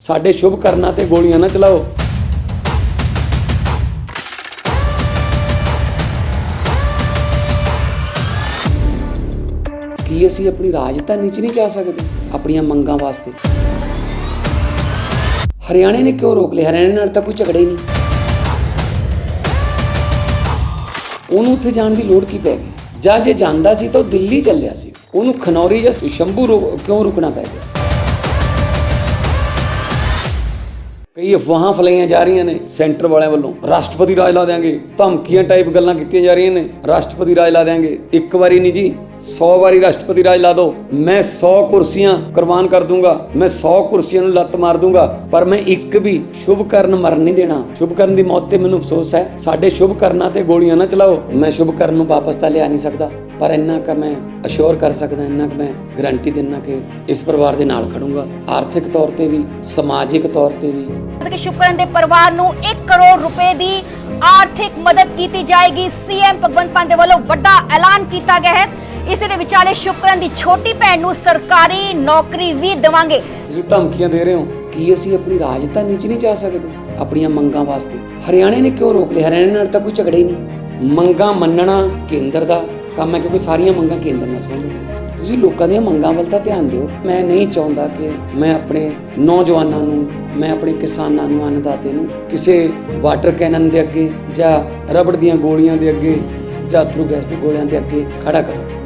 ਸਾਡੇ ਸ਼ੁਭ ਕਰਨਾ ਤੇ ਗੋਲੀਆਂ ਨਾ ਚਲਾਓ। ਕੀ ਅਸੀਂ ਆਪਣੀ ਰਾਜਧਾਨੀ 'ਚ ਨਹੀਂ ਜਾ ਸਕਦੇ? ਆਪਣੀਆਂ ਮੰਗਾਂ ਵਾਸਤੇ। ਹਰਿਆਣੇ ਨੇ ਕਿਉਂ ਰੋਕ ਲਿਆ? ਹਰਿਆਣੇ ਨਾਲ ਤਾਂ ਕੋਈ ਝਗੜਾ ਹੀ ਨਹੀਂ। ਉਹਨੂੰ ਉੱਥੇ ਜਾਣ ਦੀ ਲੋੜ ਕੀ ਪੈ ਗਈ? ਜਾਂ ਜੇ ਜਾਂਦਾ ਸੀ ਤਾਂ ਉਹ ਦਿੱਲੀ ਚੱਲਿਆ ਸੀ। ਉਹਨੂੰ ਖਨੌਰੀ ਜਾਂ ਸ਼ੰਭੂ ਰੁ- ਕਿਉਂ ਰੁਕਣਾ ਪੈ ਗਿਆ? ਕਈ ਅਫਵਾਹਾਂ ਫਲਾਈਆਂ ਜਾ ਰਹੀਆਂ ਨੇ ਸੈਂਟਰ ਵਾਲਿਆਂ ਵੱਲੋਂ। ਰਾਸ਼ਟਰਪਤੀ ਰਾਜ ਲਾ ਦੇਾਂਗੇ ਧਮਕੀਆਂ ਟਾਈਪ ਗੱਲਾਂ ਕੀਤੀਆਂ ਜਾ ਰਹੀਆਂ ਨੇ। ਰਾਸ਼ਟਰਪਤੀ ਰਾਜ ਲਾ ਦੇਾਂਗੇ ਇੱਕ ਵਾਰੀ ਨਹੀਂ ਜੀ 100 ਵਾਰੀ ਰਾਸ਼ਟਰਪਤੀ ਰਾਜ ਲਾ ਦੋ। ਮੈਂ 100 ਕੁਰਸੀਆਂ ਕੁਰਬਾਨ ਕਰ ਦੂੰਗਾ। ਮੈਂ 100 ਕੁਰਸੀਆਂ ਨੂੰ ਲੱਤ ਮਾਰ ਦੂੰਗਾ। ਪਰ ਮੈਂ ਇੱਕ ਵੀ ਸ਼ੁਭ ਕਰਨ ਮਰਨ ਨਹੀਂ ਦੇਣਾ। ਸ਼ੁਭ ਕਰਨ ਦੀ ਮੌਤ ਤੇ ਮੈਨੂੰ ਅਫਸੋਸ ਹੈ। ਸਾਡੇ ਸ਼ੁਭ ਕਰਨਾ ਤੇ ਗੋਲੀਆਂ ਨਾ ਚਲਾਓ। ਮੈਂ ਸ਼ੁਭ ਕਰਨ ਨੂੰ ਵਾਪਸ ਤਾਂ ਲਿਆ ਨਹੀਂ ਸਕਦਾ। ਪਰ ਇੰਨਾ ਕਿ ਮੈਂ ਅਸ਼ੋਰ ਕਰ ਸਕਦਾ ਇੰਨਾ ਕਿ ਮੈਂ ਗਾਰੰਟੀ ਦਿੰਨਾ ਕਿ ਇਸ ਪਰਿਵਾਰ ਦੇ ਨਾਲ ਖੜੂੰਗਾ। ਆਰਥਿਕ ਤੌਰ ਤੇ ਵੀ ਸਮਾਜਿਕ ਤੌਰ ਤੇ ਵੀ। ਕਿ ਸ਼ੁਕਰਨ ਦੇ ਪਰਿਵਾਰ ਨੂੰ 1 ਕਰੋੜ ਰੁਪਏ ਦੀ ਆਰਥਿਕ ਮਦਦ ਕੀਤੀ ਜਾਏਗੀ। ਸੀਐਮ ਭਗਵੰਤ ਮਾਨ ਦੇ ਵੱਲੋਂ ਵੱਡਾ ਐਲਾਨ ਕੀਤਾ ਗਿਆ ਹੈ। ਇਸੇ ਦੇ ਵਿਚਾਲੇ ਸ਼ੁਕਰਨ ਦੀ ਛੋਟੀ ਭੈਣ ਨੂੰ ਸਰਕਾਰੀ ਨੌਕਰੀ ਵੀ ਦੇਵਾਂਗੇ। ਤੁਸੀਂ ਧਮਕੀਆਂ ਦੇ ਰਹੇ ਹੋ। ਕੀ ਅਸੀਂ ਆਪਣੀ ਰਾਜਧਾਨੀ 'ਚ ਨਹੀਂ ਜਾ ਸਕਦੇ? ਆਪਣੀਆਂ ਮੰਗਾਂ ਵਾਸਤੇ। ਹਰਿਆਣੇ ਨੇ ਕਿਉਂ ਰੋਕ ਲਿਆ? ਹਰਿਆਣੇ ਨਾਲ ਤਾਂ ਕੋਈ ਝਗੜਾ ਹੀ ਨਹੀਂ। ਮੰਗਾਂ ਮੰਨਣਾ ਕੇਂਦਰ ਦਾ ਕੰਮ ਹੈ ਕਿਉਂਕਿ ਸਾਰੀਆਂ ਮੰਗਾਂ ਕੇਂਦਰ ਨਾਲ ਸੰਬੰਧਿਤ ਤੁਸੀਂ ਲੋਕਾਂ ਦੀਆਂ ਮੰਗਾਂ ਵੱਲ ਤਾਂ ਧਿਆਨ ਦਿਓ। ਮੈਂ ਨਹੀਂ ਚਾਹੁੰਦਾ ਕਿ ਮੈਂ ਆਪਣੇ ਨੌਜਵਾਨਾਂ ਨੂੰ, ਮੈਂ ਆਪਣੇ ਕਿਸਾਨਾਂ ਨੂੰ, ਅੰਨਦਾਤੇ ਨੂੰ ਕਿਸੇ ਵਾਟਰ ਕੈਨਨ ਦੇ ਅੱਗੇ ਜਾਂ ਰਬੜ ਦੀਆਂ ਗੋਲੀਆਂ ਦੇ ਅੱਗੇ ਜਾਂ ਥਰੂ ਗੈਸ ਦੇ ਗੋਲਿਆਂ ਦੇ ਅੱਗੇ ਖੜਾ ਕਰਾਂ।